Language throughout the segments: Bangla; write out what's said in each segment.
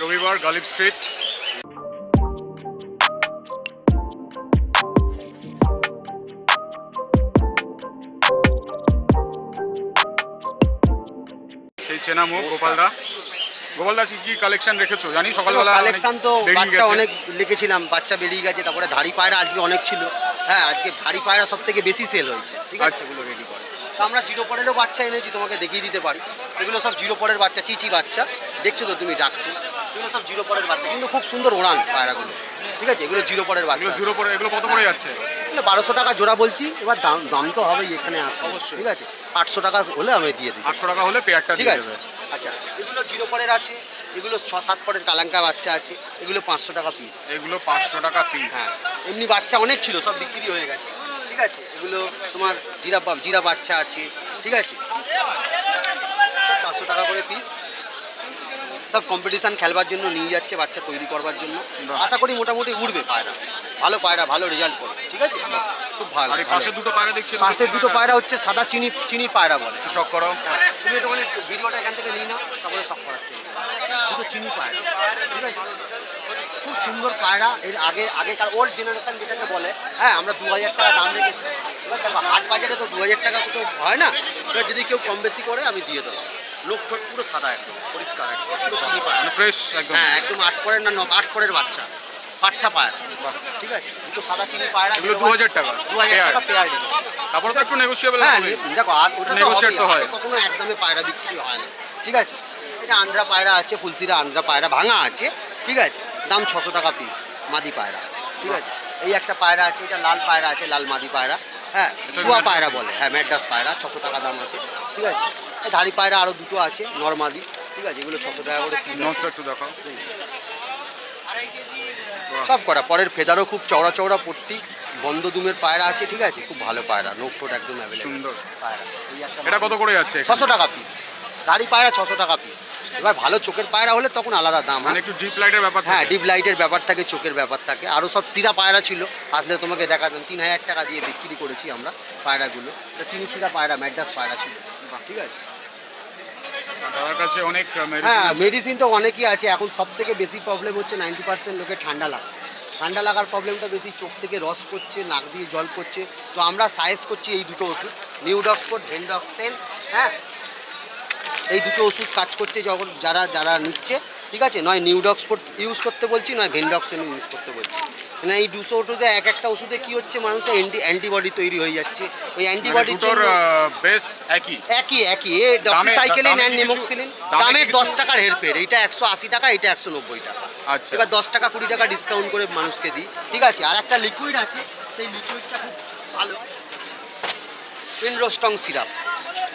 রবিবার গালিব স্ট্রিট। সেই চেনা মুখ গোপালদা। গোপালদা কি কালেকশন রেখেছো? জানি সকালবেলা কালেকশন তো বাচ্চা অনেক লিখেছিলাম বাচ্চা বেরিয়ে গেছে তারপরে ধাড়ি পায়রা আজকে অনেক ছিল। হ্যাঁ আজকে ধাড়ি পায়রা সব থেকে বেশি সেল হয়েছে ঠিক আছে? আচ্ছা। এগুলো রেডি করে। তো আমরা জিরো পরেরও বাচ্চা এনেছি তোমাকে দেখিয়ে দিতে পারি। এগুলো সব জিরো পরের বাচ্চা চিচি বাচ্চা। দেখছ তো তুমি ডাকছি। এগুলো সব জিরো পরের বাচ্চা কিন্তু খুব সুন্দর ওড়ান পায়রাগুলো। ঠিক আছে? এগুলো জিরো পরের বাচ্চা জিরো পরে এগুলো কত করে যাচ্ছে? বারোশো টাকা জোড়া বলছি এবার দাম দাম তো হবেই এখানে আসে অবশ্যই। ঠিক আছে? আটশো টাকা হলে আমি দিয়ে দিই আটশো টাকা হলে পেয়ারটা ঠিক আছে? আচ্ছা এগুলো জিরো পরের আছে এগুলো ছ সাত পরের কালাঙ্কা বাচ্চা আছে এগুলো পাঁচশো টাকা পিস এগুলো পাঁচশো টাকা পিস হ্যাঁ এমনি বাচ্চা অনেক ছিল সব বিক্রি হয়ে গেছে। ঠিক আছে? এগুলো তোমার জিরা জিরা বাচ্চা আছে। ঠিক আছে? পাঁচশো টাকা করে পিস সব কম্পিটিশান খেলবার জন্য নিয়ে যাচ্ছে বাচ্চা তৈরি করবার জন্য। আশা করি মোটামুটি উঠবে পায়রা। ভালো পায়রা ভালো রেজাল্ট করবে ঠিক আছে? খুব ভালো পাশে দুটো পায়রা দেখছি পাশের দুটো পায়রা? হচ্ছে সাদা চিনি চিনি পায়রা বলে। শখ করো তুমি একটুখানি ভিডিওটা এখান থেকে নিয়ে নাও তারপরে সব করাচ্ছি। দুটো চিনি পায়রা ঠিক আছে? খুব সুন্দর পায়রা এর আগে আগেকার ওল্ড জেনারেশন যেটাকে বলে হ্যাঁ আমরা দু হাজার টাকা দাম রেখেছি। এবার দেখো হাট বাজারে তো দু হাজার টাকা তো হয় না। এবার যদি কেউ কম বেশি করে আমি দিয়ে দেবো। লোক ঠোঁট পুরো সাদা একদম পরিষ্কার একদম। পুরো চিনি মানে ফ্রেশ একদম। হ্যাঁ একদম আট পরের না আট পরের বাচ্চা। পাট্টা পায়রা। ঠিক আছে? দুটো সাদা চিনি পায়রা এগুলো 2000 টাকা? দু হাজার টাকা পেয়ার দেবো। তারপরে তো একটু নেগোসিয়েবল হ্যাঁ দেখো আর ওটা হবেই, তো হয়। কখনো একদমে পায়রা বিক্রি হয় না। ঠিক আছে? এটা আন্ধ্রা পায়রা আছে ফুলসিরা আন্ধ্রা পায়রা ভাঙা আছে। ঠিক আছে? দাম ছশো টাকা পিস মাদি পায়রা। ঠিক আছে? এই একটা পায়রা আছে এটা লাল পায়রা আছে লাল মাদি পায়রা। হ্যাঁ চুয়া পায়রা বলে। হ্যাঁ ম্যাড্রাস পায়রা ছশো টাকা দাম আছে। ঠিক আছে? এই ধাড়ি পায়রা আরও দুটো আছে নর্মাদি ঠিক আছে? এগুলো ছশো টাকা করে নটটা একটু দেখাও। সব করা পরের ফেদারও খুব চওড়া চওড়া পট্টি বন্ধ দুমের পায়রা আছে ঠিক আছে? খুব ভালো পায়রা নোট টোট একদম সুন্দর। পায়রা। এটা কত করে যাচ্ছে ছশো টাকা পিস দাড়ি পায়রা ছশো টাকা পিস এবার ভালো চোখের পায়রা হলে তখন আলাদা দাম মানে হয় একটু ডিপ লাইটের ব্যাপার হ্যাঁ। ডিপ লাইটের ব্যাপার থাকে চোখের ব্যাপার থাকে। আরও সব সিরা পায়রা ছিল। আসলে তোমাকে দেখাতাম তিন হাজার টাকা দিয়ে বিক্রি করেছি আমরা পায়রাগুলো। তো চিনি সিরা পায়রা ম্যাড্রাস পায়রা ছিল। ঠিক আছে। কাছে অনেক হ্যাঁ মেডিসিন তো অনেকই আছে। এখন সব থেকে বেশি প্রবলেম হচ্ছে নাইনটি পার্সেন্ট লোকের ঠান্ডা লাগা ঠান্ডা লাগার প্রবলেমটা বেশি চোখ থেকে রস করছে নাক দিয়ে জল করছে তো আমরা সাজেস্ট করছি এই দুটো ওষুধ নিউডক্সপোর্ট ভেন্ডক্সেন হ্যাঁ? এই দুটো ওষুধ কাজ করছে যখন যারা যারা নিচ্ছে ঠিক আছে? নয় নিউডক্স ইউজ করতে বলছি নয় ভেনডক্স ইউজ করতে বলছি। না এই দুশো ওষুধে এক একটা ওষুধে কি হচ্ছে মানুষের অ্যান্টি অ্যান্টিবডি তৈরি হয়ে যাচ্ছে। ওই মানে দুটোর জন্য বেস একই? একই একই। এ ডক্সিসাইকেলিন অ্যান্ড নেমোক্সিলিন দামে দামের দশ টাকার হেরফের এইটা একশো আশি টাকা এটা একশো নব্বই টাকা। আচ্ছা। এবার দশ টাকা কুড়ি টাকা ডিসকাউন্ট করে মানুষকে দিই। ঠিক আছে? আর একটা লিকুইড আছে। সেই লিকুইডটা খুব ভালো। ইনরোস্টং সিরাপ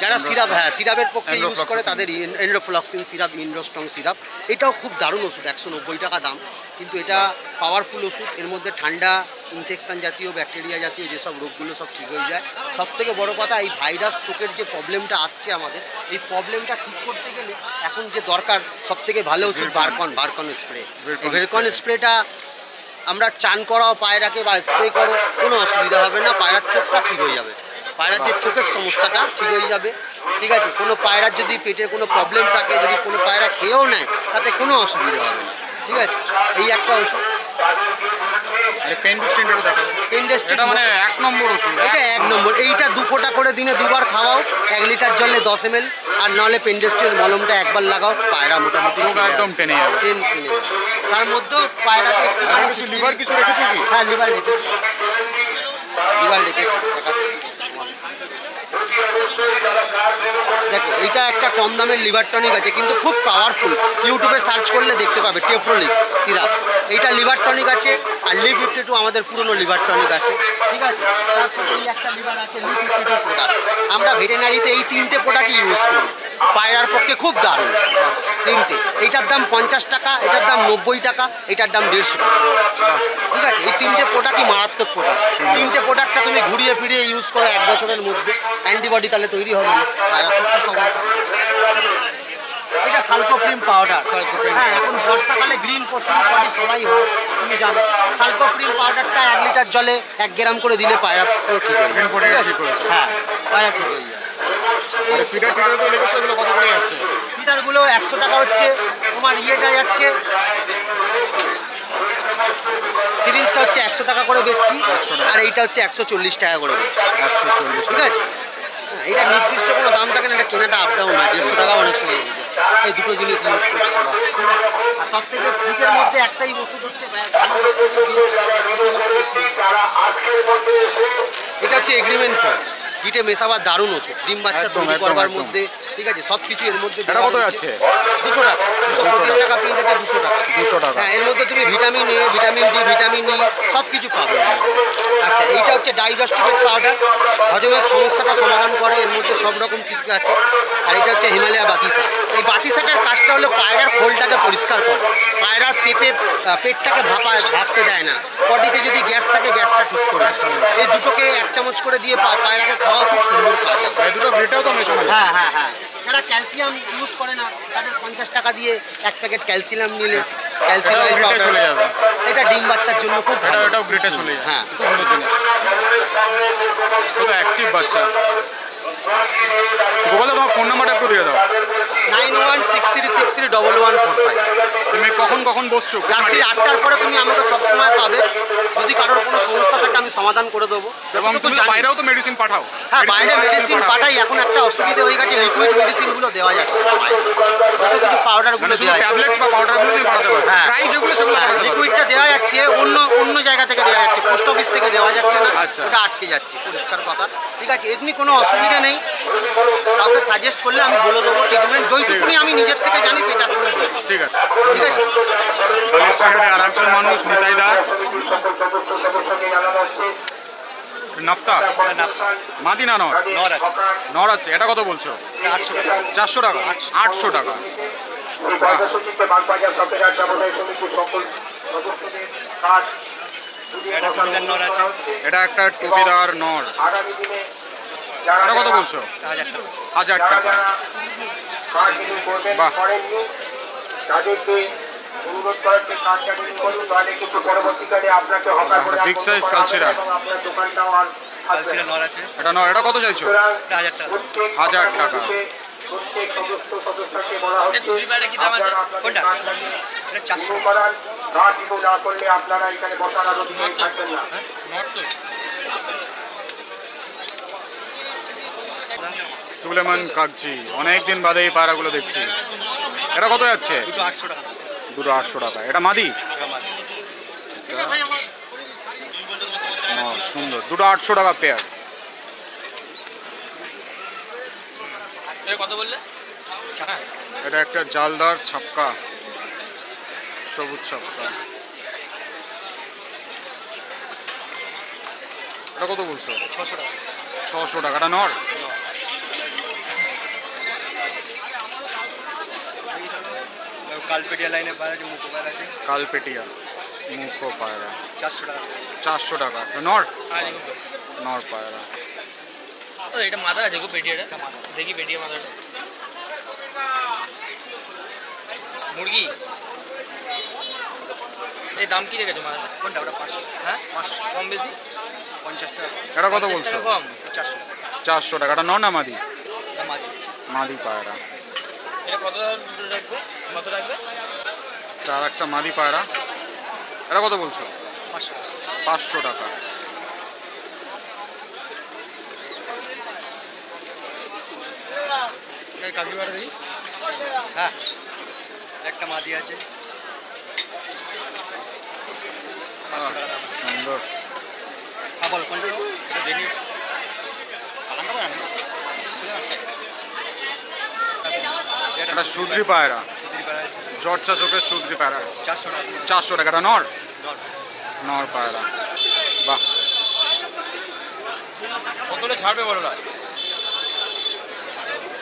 যারা সিরাপ হ্যাঁ সিরাপের পক্ষে ইউজ করে তাদের এন্ড্রোফ্লক্সিন সিরাপ ইনরোস্টং সিরাপ। এটাও খুব দারুণ ওষুধ একশো নব্বই টাকা দাম। কিন্তু এটা পাওয়ারফুল ওষুধ এর মধ্যে ঠান্ডা ইনফেকশন জাতীয় ব্যাকটেরিয়া জাতীয় যেসব রোগগুলো সব ঠিক হয়ে যায়। সব থেকে বড় কথা এই ভাইরাস চোখের যে প্রবলেমটা আসছে আমাদের এই প্রবলেমটা ঠিক করতে গেলে এখন যে দরকার সব থেকে ভালো ওষুধ। বারকন বারকন স্প্রে ভেরকন স্প্রেটা আমরা চান করাও পায়রাকে বা স্প্রে করো কোনো অসুবিধা হবে না পায়রার চোখটা ঠিক হয়ে যাবে। পায়রার যে চোখের সমস্যাটা ঠিক হয়ে যাবে। ঠিক আছে কোনো পায়রার যদি পেটের কোনো প্রবলেম থাকে যদি কোনো পায়রা খেয়েও নেয় তাতে কোনো অসুবিধা হবে না। ঠিক আছে এই একটা ওষুধ মানে এক নম্বর ওষুধ। এটা এক নম্বর। এইটা দু ফোঁটা করে দিনে দুবার খাওয়াও এক লিটার জলে দশ এম আর নাহলে পেনডেস্টের মলমটা একবার লাগাও পায়রা মোটামুটি একদম টেনে যাবে। টেন টেনে তার মধ্যেও আর কিছু লিভার কিছু রেখেছো কি? হ্যাঁ লিভার রেখেছি। লিভার রেখেছি দেখাচ্ছি। দেখো, এইটা একটা কম দামের লিভার টনিক আছে, কিন্তু খুব পাওয়ারফুল ইউটিউবে সার্চ করলে দেখতে পাবে, টেফ্রোলিক সিরাপ। এইটা লিভার টনিক আছে, আর লিভ ফিফটি টু আমাদের পুরনো লিভার টনিক আছে। ঠিক আছে? তার সাথে একটা লিভার আছে লিভ ফিফটি টু প্রোডাক্ট আমরা ভেটেনারিতে এই তিনটে প্রোডাক্টই ইউজ করি। পায়রার পক্ষে খুব দারুণ। তিনটে। এইটার দাম পঞ্চাশ টাকা এটার দাম নব্বই টাকা এটার দাম দেড়শো ঠিক আছে? এই তিনটে প্রোডাক্টই মারাত্মক প্রোডাক্ট। তিনটে প্রোডাক্টটা তুমি ঘুরিয়ে ফিরিয়ে ইউজ করো এক বছরের মধ্যে। অ্যান্টিবডি তাহলে তৈরি হবে না। আর সুস্থ সবল এটা সালকোপ্রিম পাউডার হ্যাঁ এখন বর্ষাকালে গ্রিন প্রচুর পটি সবাই হয়। তুমি জানো। সালকোপ্রিম পাউডারটা এক লিটার জলে এক গ্রাম করে দিলে পায়রা ঠিক হয়ে হয়েছে। হ্যাঁ পায়রা ঠিক হয়ে যায়। আরে ফিডার টিডারগুলো লেগেছে ওগুলো কত করে যাচ্ছে? ফিটারগুলো একশো টাকা হচ্ছে তোমার ইয়েটা যাচ্ছে। সিরিঞ্জটা হচ্ছে একশো টাকা করে বেচছি 100 টাকা। আর এইটা হচ্ছে একশো চল্লিশ টাকা করে বেচছি। একশো চল্লিশ ঠিক আছে? হ্যাঁ, এটা নির্দিষ্ট কোনো দাম থাকে না এটা কেনাটা আপ ডাউন হয় দেড়শো টাকা অনেক সময় হয়ে যায়। এই দুটো জিনিস ইউজ করছি। আর সব থেকে বুকের মধ্যে একটাই ওষুধ হচ্ছে এটা হচ্ছে এগ্রিমেন্ট ফল গিটে মেশাবার দারুণ ওষুধ। ডিম বাচ্চা তৈরি করবার মধ্যে ঠিক আছে সব কিছু এর মধ্যে এটা কত যাচ্ছে? দুশো টাকা। দুশো পঁচিশ টাকা প্রিন্ট আছে দুশো টাকা। দুশো টাকা। হ্যাঁ এর মধ্যে তুমি vitamin A vitamin D vitamin E সব কিছু পাবে। আচ্ছা এইটা হচ্ছে ডাইবাস্টিকেট পাউডার হজমের সমস্যাটা সমাধান করে এর মধ্যে সব রকম কিছু আছে। আর এটা হচ্ছে হিমালয়া বাতিসা। এই বাতিসাটার কাজটা হলো পায়রার খোলটাকে পরিষ্কার করে। পায়রার পেটে পেটটাকে ভাপা ভাবতে দেয় না। পটিতে যদি গ্যাস থাকে গ্যাসটা ঠিক করে এই দুটোকে এক চামচ করে দিয়ে পায়রাকে খাওয়া খুব সুন্দর কাজ হয়। এই দুটো গ্রেটেও তো মেশানো হ্যাঁ হ্যাঁ হ্যাঁ। যারা ক্যালসিয়াম ইউজ করে না তাদের পঞ্চাশ টাকা দিয়ে এক প্যাকেট ক্যালসিয়াম নিলে ক্যালসিয়াম গ্রেটে চলে যাবে। এটা ডিম বাচ্চার জন্য খুব এটা ভালো। এটাও গ্রেটে চলে যাবে। হ্যাঁ। খুব সুন্দর জিনিস। কত অ্যাক্টিভ বাচ্চা। গোপাল তোমার ফোন নাম্বারটা একটু দিয়ে দাও। One six three six three double one four five তুমি কখন কখন বসছো? রাত্রি আটটার পরে তুমি আমাকে সবসময় পাবে। যদি কারোর কোনো সমস্যা থাকে আমি সমাধান করে দেবো। এবং তুমি বাইরেও তো মেডিসিন পাঠাও। হ্যাঁ বাইরে মেডিসিন পাঠাই। এখন একটা অসুবিধা হয়ে গেছে লিকুইড মেডিসিনগুলো দেওয়া যাচ্ছে না বাইরে। কিছু পাউডারগুলো মানে দেওয়া ট্যাবলেটস বা পাউডারগুলো তুমি পাঠাতে পারছ। হ্যাঁ। প্রায় যেগুলো সেগুলো লিকুইডটা দেওয়া যাচ্ছে অন্য অন্য জায়গা থেকে পোস্ট অফিস থেকে দেওয়া যাচ্ছে না আচ্ছা। ওটা আটকে যাচ্ছে পরিষ্কার কথা। ঠিক আছে এমনি কোনো অসুবিধা নেই। কাউকে সাজেস্ট করলে আমি বলে দেবো ট্রিটমেন্ট যেইটুকুনি আমি নিজের থেকে জানি সেটা ঠিক আছে। ঠিক আছে? আর একজন মানুষ নিতাই দা। নাফতা? মাদি না নর? নর আছে। এটা কত বলছো? আটশো টাকা। চারশো টাকা? আটশো টাকা। বাগবাজার সরকার সকল সদস্যদের কাজ এটা টুপিদার নর আছে? এটা একটা টুপিদার নর এটা কত বলছো? হাজার টাকা। বাহ। কালচিরা। নর আছে। নর এটা কত চাইছো? হাজার টাকা। প্রত্যেক সদস্য সদস্যকে বলা হচ্ছে না করলে আপনারা এখানে বসার আর থাকবেন না। সুলেমান কাকজি অনেকদিন বাদে এই পায়রাগুলো দেখছি। এটা কত যাচ্ছে? দুটো আটশো টাকা। দুটো আটশো টাকা। এটা মাদি? সুন্দর। দুটো আটশো টাকা পেয়ার কত বললে? এটা একটা জালদার ছাপকা সবুজ ছাপকা এটা কত বলছো? ছশো টাকা। ছশো টাকা এটা নর। কালপেটিয়া লাইনে পাওয়া আছে মুখো পাওয়া আছে কালপেটিয়া মুখো পায়রা। চারশো টাকা। চারশো টাকা নর। নর পায়রা। ও এটা মাথা আছে গো পেটিয়াটা। দেখি পেটিয়া মাথাটা মুরগি? এই দাম কি রেখেছো মাথাটা কোনটা? ওটা পাঁচশো। হ্যাঁ? পাঁচশো। কম বেশি? পঞ্চাশ টাকা। এটা কত বলছো? কম। চারশো। টাকা চারশো টাকা। এটা নর না মাদি? এটা মাদি। পায়রা। এটা কত রাখবে? কত রাখবে? চার একটা মাদি পায়রা। এটা কত বলছো? পাঁচশো। পাঁচশো টাকা। দিই হ্যাঁ একটা মাদি আছে। সুন্দর। হ্যাঁ বল কোনটা? দেখি। এটা সুদ্রি পায়রা। চর্চা চোখের সুদ্রি পায়রা। চারশো টাকা। চারশো টাকা এটা নর? নর। নর পায়রা। বাহ। কত ছাড়বে বলো না?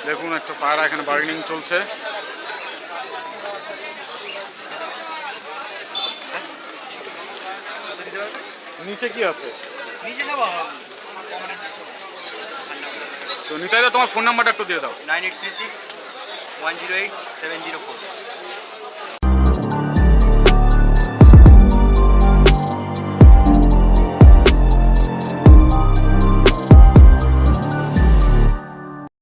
দেখুন একটা পায়রা এখানে বার্গেনিং চলছে। নিচে কি আছে? তো নিতাই তোমার ফোন নাম্বারটা একটু দিয়ে দাও। Nine eight three six one zero eight seven zero four.